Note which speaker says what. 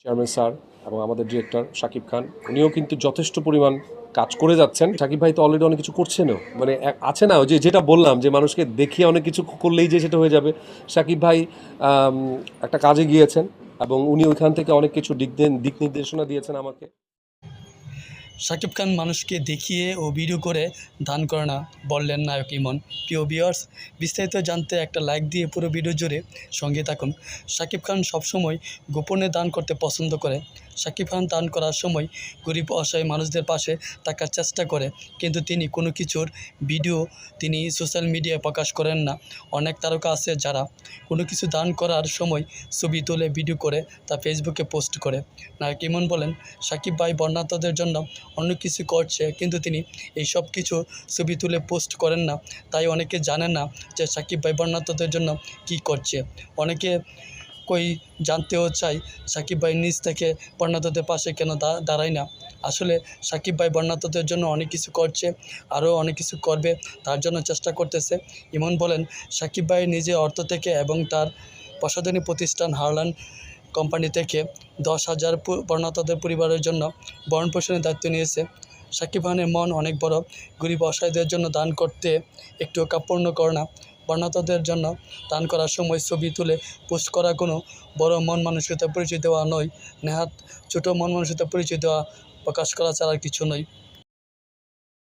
Speaker 1: Chairman sir এবং আমাদের director Shakib Khan, উনিও কিন্তু যথেষ্ট পরিমাণ কাজ করে যাচ্ছেন। শাকিব ভাই তো অলরেডি অনেক কিছু করছেনও। মানে আছে না যে, যেটা বললাম যে, মানুষকে দেখিয়ে অনেক কিছু করলেই যে সেটা হয়ে যাবে। শাকিব ভাই একটা কাজে গিয়েছেন এবং উনি ওইখান থেকে অনেক কিছু দিক দিক নির্দেশনা দিয়েছেন আমাকে।
Speaker 2: শাকিব খান মানুষকে দেখিয়ে ও ভিডিও করে দান করে না, বললেন নায়ক ইমন। প্রিয় বিয়ার্স বিস্তারিত জানতে একটা লাইক দিয়ে পুরো ভিডিও জুড়ে সঙ্গে থাকুন। শাকিব খান সবসময় গোপনে দান করতে পছন্দ করে। শাকিব খান দান করার সময় গরিব অসহায় মানুষদের পাশে থাকার চেষ্টা করে, কিন্তু তিনি কোনো কিছুর ভিডিও তিনি সোশ্যাল মিডিয়ায় প্রকাশ করেন না। অনেক তারকা আছে যারা কোনো কিছু দান করার সময় ছবি তুলে ভিডিও করে তা ফেসবুকে পোস্ট করে। নায়ক ইমন বলেন সাকিব ভাই বর্ণাঢ্যদের জন্য অন্য কিছু করছে, কিন্তু তিনি এই সব কিছু ছবি তুলে পোস্ট করেন না। তাই অনেকে জানেন না যে সাকিব ভাই বর্ণাঢ্যদের জন্য কি করছে। অনেকে কই জানতেও চাই সাকিব ভাই নিজ থেকে বর্ণাঢ্যদের পাশে কেন দাঁড়ায় না। আসলে সাকিব ভাই বর্ণাঢ্যদের জন্য অনেক কিছু করছে আরও অনেক কিছু করবে, তার জন্য চেষ্টা করতেছে। ইমন বলেন, সাকিব ভাই নিজে অর্থ থেকে এবং তার প্রসাধনী প্রতিষ্ঠান হারলান কোম্পানি থেকে দশ হাজার বর্ণাঢ্যদের পরিবারের জন্য ভরণ পোষণের দায়িত্ব নিয়েছে। সাকিব খানের মন অনেক বড়। গরিব অসহায়দের জন্য দান করতে একটু কাপড় করে না। বর্ণাঢ্যদের জন্য দান করার সময় ছবি তুলে পোস্ট করা কোনো বড় মন মানসিকতার পরিচয় দেওয়া নয়। নেহাত ছোটো মন মানসিকতার পরিচয় দেওয়া প্রকাশ করা ছাড়া কিছু নয়।